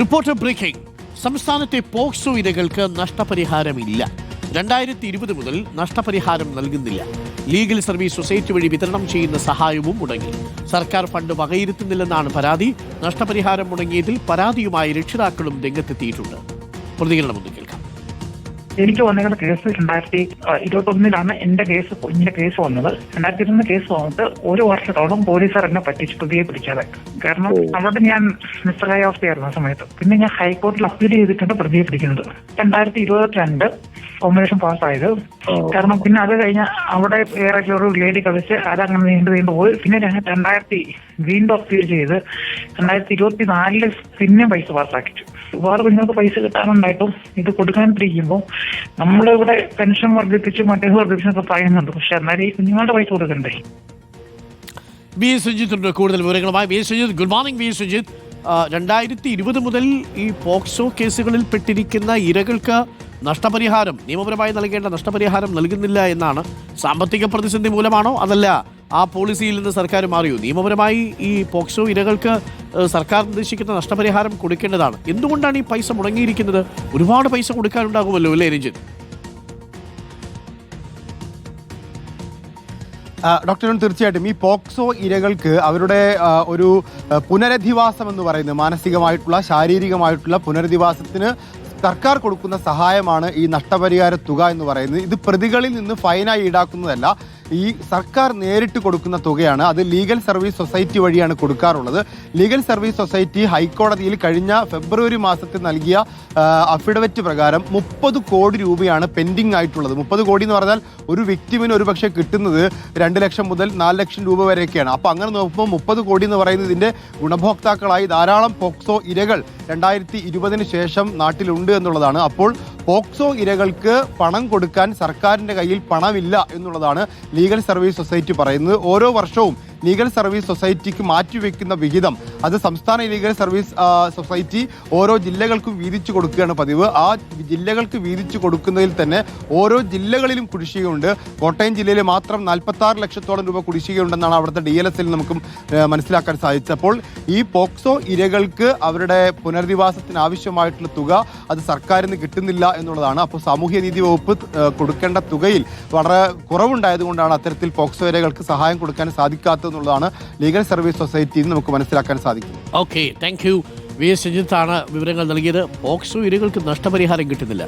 Reporter breaking. സംസ്ഥാനത്തെ POCSO ഇരകൾക്ക് നഷ്ടപരിഹാരമില്ല. രണ്ടായിരത്തി ഇരുപത് മുതൽ നഷ്ടപരിഹാരം നൽകുന്നില്ല. ലീഗൽ സർവീസ് സൊസൈറ്റി വഴി വിതരണം ചെയ്യുന്ന സഹായവും മുടങ്ങി. സർക്കാർ ഫണ്ട് വകയിരുത്തുന്നില്ലെന്നാണ് പരാതി. നഷ്ടപരിഹാരം മുടങ്ങിയതിൽ പരാതിയുമായി രക്ഷിതാക്കളും രംഗത്തെത്തിയിട്ടുണ്ട്. പ്രതികരണമൊന്നുകിൽ എനിക്ക് വന്നിരുന്ന കേസ് രണ്ടായിരത്തി ഇരുപത്തി ഒന്നിലാണ് എന്റെ കേസ് കുഞ്ഞിന്റെ കേസ് വന്നത്. രണ്ടായിരത്തി ഇരുപത് കേസ് വന്നിട്ട് ഒരു വർഷത്തോളം പോലീസുകാർ എന്നെ പറ്റിച്ച് പ്രതിയെ പിടിച്ചത്. കാരണം അവിടെ ഞാൻ നിസ്സഹായ അവസ്ഥയായിരുന്നു ആ സമയത്ത്. പിന്നെ ഞാൻ ഹൈക്കോടതിയിൽ അപ്പീൽ ചെയ്തിട്ടുണ്ട് പ്രതിയെ പിടിക്കുന്നത്. രണ്ടായിരത്തി ഇരുപത്തിരണ്ട് കോമ്പിനേഷൻ പാസ്സായത് കാരണം പിന്നെ അത് കഴിഞ്ഞ അവിടെ വേറെ ഒരു ലേഡി കളിച്ച് അതങ്ങനെ നീണ്ടു നീണ്ടു പോയി. പിന്നെ ഞങ്ങൾ രണ്ടായിരത്തി വീണ്ടും അപ്പീൽ ചെയ്ത് രണ്ടായിരത്തി ഇരുപത്തി നാലിൽ പിന്നെ പൈസ പാസ്സാക്കിച്ചു ഒരുപാട് കുഞ്ഞുങ്ങൾക്ക് പൈസ കിട്ടാനുണ്ടായിട്ടും ഇത് കൊടുക്കാനിരിക്കുമ്പോൾ നമ്മളിവിടെ പെൻഷൻ വർദ്ധിപ്പിച്ച് മറ്റേ വർദ്ധിപ്പിച്ചൊക്കെ പറയുന്നുണ്ട്. പക്ഷെ എന്നാലും ഈ കുഞ്ഞുങ്ങളുടെ പൈസ കൊടുക്കണ്ടേ? വി എസ് സുജിത്തുണ്ട് കൂടുതൽ വിവരങ്ങളുമായി V Sujith. Good morning V Sujith. രണ്ടായിരത്തി ഇരുപത് മുതൽ ഈ പോക്സോ കേസുകളിൽ പെട്ടിരിക്കുന്ന ഇരകൾക്ക് നഷ്ടപരിഹാരം നിയമപരമായി നൽകേണ്ട നഷ്ടപരിഹാരം നൽകുന്നില്ല എന്നാണ് സാമ്പത്തിക പ്രതിസന്ധി മൂലമാണോ അതല്ല ആ പോളിസിയിൽ നിന്ന് സർക്കാർ മാറിയോ? നിയമപരമായി ഈ പോക്സോ ഇരകൾക്ക് സർക്കാർ നിർദ്ദേശിക്കുന്ന നഷ്ടപരിഹാരം കൊടുക്കേണ്ടതാണ്. എന്തുകൊണ്ടാണ് ഈ പൈസ മുടങ്ങിയിരിക്കുന്നത്? ഒരുപാട് പൈസ കൊടുക്കാനുണ്ടാകുമല്ലോ അല്ലേ രഞ്ജിത്ത്? ആ, ഡോക്ടർ തീർച്ചയായിട്ടും. ഈ പോക്സോ ഇരകൾക്ക് അവരുടെ ഒരു പുനരധിവാസം എന്ന് പറയുന്നത് മാനസികമായിട്ടുള്ള ശാരീരികമായിട്ടുള്ള പുനരധിവാസത്തിന് സർക്കാർ കൊടുക്കുന്ന സഹായമാണ് ഈ നഷ്ടപരിഹാര തുക എന്ന് പറയുന്നത്. ഇത് പ്രതികളിൽ നിന്ന് ഫൈനായി ഈടാക്കുന്നതല്ല. ഈ സർക്കാർ നേരിട്ട് കൊടുക്കുന്ന തുകയാണ്. അത് ലീഗൽ സർവീസ് സൊസൈറ്റി വഴിയാണ് കൊടുക്കാറുള്ളത്. ലീഗൽ സർവീസ് സൊസൈറ്റി ഹൈക്കോടതിയിൽ കഴിഞ്ഞ ഫെബ്രുവരി മാസത്തിൽ നൽകിയ അഫിഡവറ്റ് പ്രകാരം മുപ്പത് കോടി രൂപയാണ് പെൻഡിങ് ആയിട്ടുള്ളത്. മുപ്പത് കോടി എന്ന് പറഞ്ഞാൽ ഒരു വ്യക്തിമിന് ഒരു പക്ഷേ കിട്ടുന്നത് രണ്ട് ലക്ഷം മുതൽ നാല് ലക്ഷം രൂപ വരെയൊക്കെയാണ്. അപ്പോൾ അങ്ങനെ നോക്കുമ്പോൾ മുപ്പത് കോടി എന്ന് പറയുന്നത് ഇതിന്റെ ഗുണഭോക്താക്കളായി ധാരാളം പോക്സോ ഇരകൾ രണ്ടായിരത്തി ഇരുപതിന് ശേഷം നാട്ടിലുണ്ട് എന്നുള്ളതാണ്. അപ്പോൾ പോക്സോ ഇരകൾക്ക് പണം കൊടുക്കാൻ സർക്കാരിന്റെ കയ്യിൽ പണമില്ല എന്നുള്ളതാണ് ലീഗൽ സർവീസ് സൊസൈറ്റി പറയുന്നത് ഓരോ വർഷവും ലീഗൽ സർവീസ് സൊസൈറ്റിക്ക് മാറ്റിവെക്കുന്ന വിഹിതം. അത് സംസ്ഥാന ലീഗൽ സർവീസ് സൊസൈറ്റി ഓരോ ജില്ലകൾക്കും വീതിച്ചു കൊടുക്കുകയാണ് പതിവ്. ആ ജില്ലകൾക്ക് വീതിച്ചു കൊടുക്കുന്നതിൽ തന്നെ ഓരോ ജില്ലകളിലും കുടിശ്ശികയുണ്ട്. കോട്ടയം ജില്ലയിൽ മാത്രം നാൽപ്പത്തി ആറ് ലക്ഷത്തോളം രൂപ കുടിശ്ശികയുണ്ടെന്നാണ് അവിടുത്തെ ഡി എൽ എസിൽ നമുക്കും മനസ്സിലാക്കാൻ സാധിച്ചത്. അപ്പോൾ ഈ പോക്സോ ഇരകൾക്ക് അവരുടെ പുനരധിവാസത്തിന് ആവശ്യമായിട്ടുള്ള തുക അത് സർക്കാരിന് കിട്ടുന്നില്ല എന്നുള്ളതാണ്. അപ്പോൾ സാമൂഹ്യ നീതി വകുപ്പ് കൊടുക്കേണ്ട തുകയിൽ വളരെ കുറവുണ്ടായതുകൊണ്ടാണ് അത്തരത്തിൽ പോക്സോ ഇരകൾക്ക് സഹായം കൊടുക്കാൻ സാധിക്കാത്തതെന്നുള്ളതാണ് ലീഗൽ സർവീസ് സൊസൈറ്റിയിൽ നമുക്ക് മനസ്സിലാക്കാൻ സാധിക്കും okay thank you V S സുജിത്താണ് വിവരങ്ങൾ നൽകിയത്. ബോക്സ് ഇരകൾക്ക് നഷ്ടപരിഹാരം കിട്ടുന്നില്ല.